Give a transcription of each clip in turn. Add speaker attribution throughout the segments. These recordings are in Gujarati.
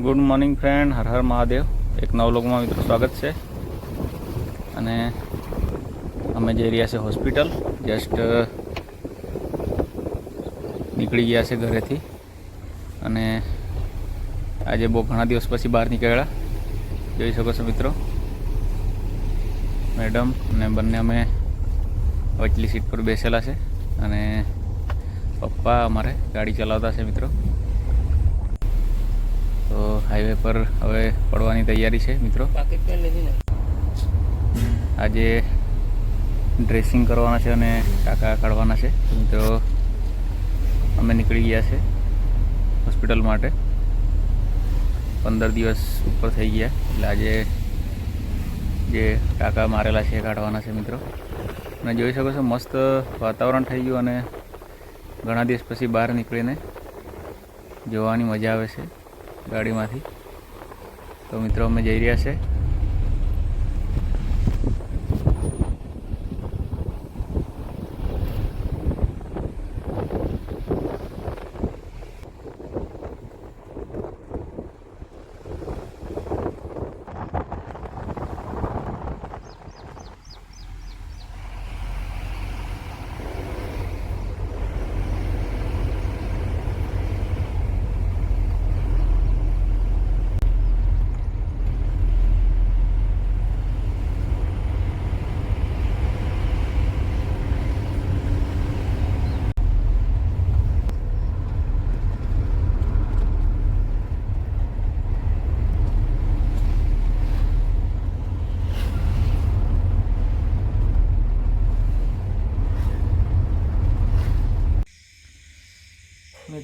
Speaker 1: Good morning friend, Har Har Mahadev. એક નવલોકમાં મિત્રો સ્વાગત છે. અને અમે જઈ રહ્યા છે હોસ્પિટલ. જસ્ટ નીકળી ગયા છે ઘરેથી. અને આજે બહુ ઘણા દિવસ પછી બહાર નીકળ્યા. જોઈ શકો છો મિત્રો. મેડમ અને બંને અમે વચલી સીટ પર બેસેલા છે. અને પપ્પા અમારે ગાડી ચલાવતા છે મિત્રો. હાઈવે પર હવે પડવાની તૈયારી છે મિત્રો. આજે ડ્રેસિંગ કરવાના છે અને ટાંકા કાઢવાના છે. મિત્રો અમે નીકળી ગયા છે હોસ્પિટલ માટે. પંદર દિવસ ઉપર થઈ ગયા. એટલે આજે જે ટાંકા મારેલા છે એ કાઢવાના છે મિત્રો. અને જોઈ શકો છો મસ્ત વાતાવરણ થઈ ગયું અને ઘણા દિવસ પછી બહાર નીકળીને જોવાની મજા આવે છે. ગાડીમાંથી. તો મિત્રો અમે જઈ રહ્યા છે.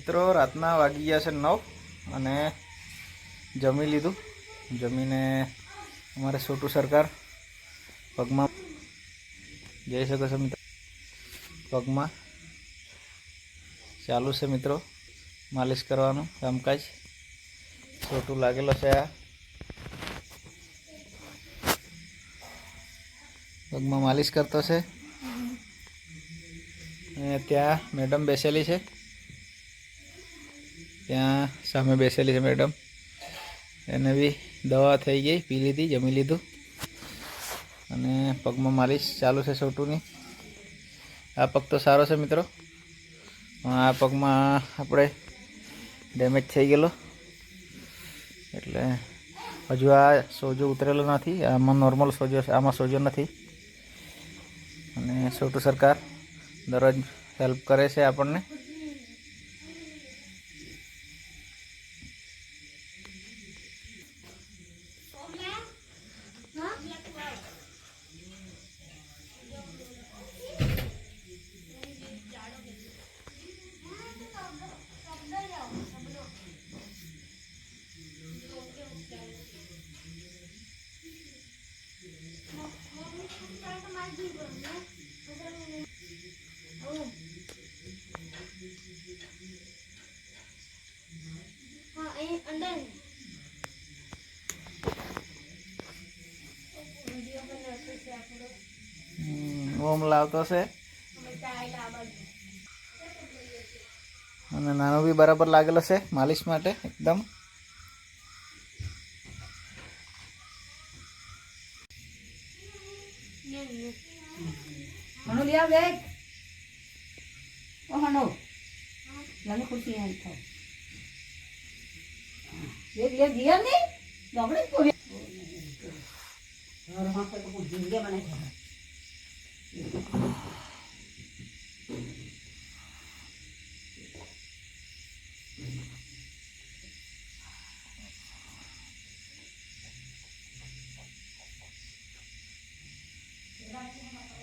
Speaker 1: મિત્રો, રાતના વાગી ગયા છે નવ અને જમી લીધું. જમીને અમારે છોટું સરકાર પગમાં જઈ શકો છો મિત્રો. પગમાં ચાલુ છે મિત્રો, માલિશ કરવાનું કામકાજ. છોટું લાગેલો છે આ. પગમાં માલિશ કરતો છે. અને ત્યાં મેડમ બેસેલી છે. ત્યાં સામે બેસેલી છે મેડમ. એને બી દવા થઈ ગઈ, પી લીધી, જમી લીધું. અને પગમાં માલિશ ચાલુ છે છોટુની આ પગ તો સારો છે મિત્રો. આ પગમાં આપણે ડેમેજ થઈ ગયેલો. એટલે હજુ આ સોજો ઉતરેલો નથી, આમાં નોર્મલ સોજો છે, આમાં સોજો નથી. અને છોટું સરકાર દરરોજ હેલ્પ કરે છે આપણને. ઓમ લાવતો છે. અને નાનો બી બરાબર લાગેલો છે માલિશ માટે એકદમ.
Speaker 2: હણો લે આવે ઓ હણો. લાલ ખુરશી અહીં થાવ એક લે દિયા ને. દોગડે કોઈ. ઘરમાં તો કોઈ જીંગે બનાવી já tinha uma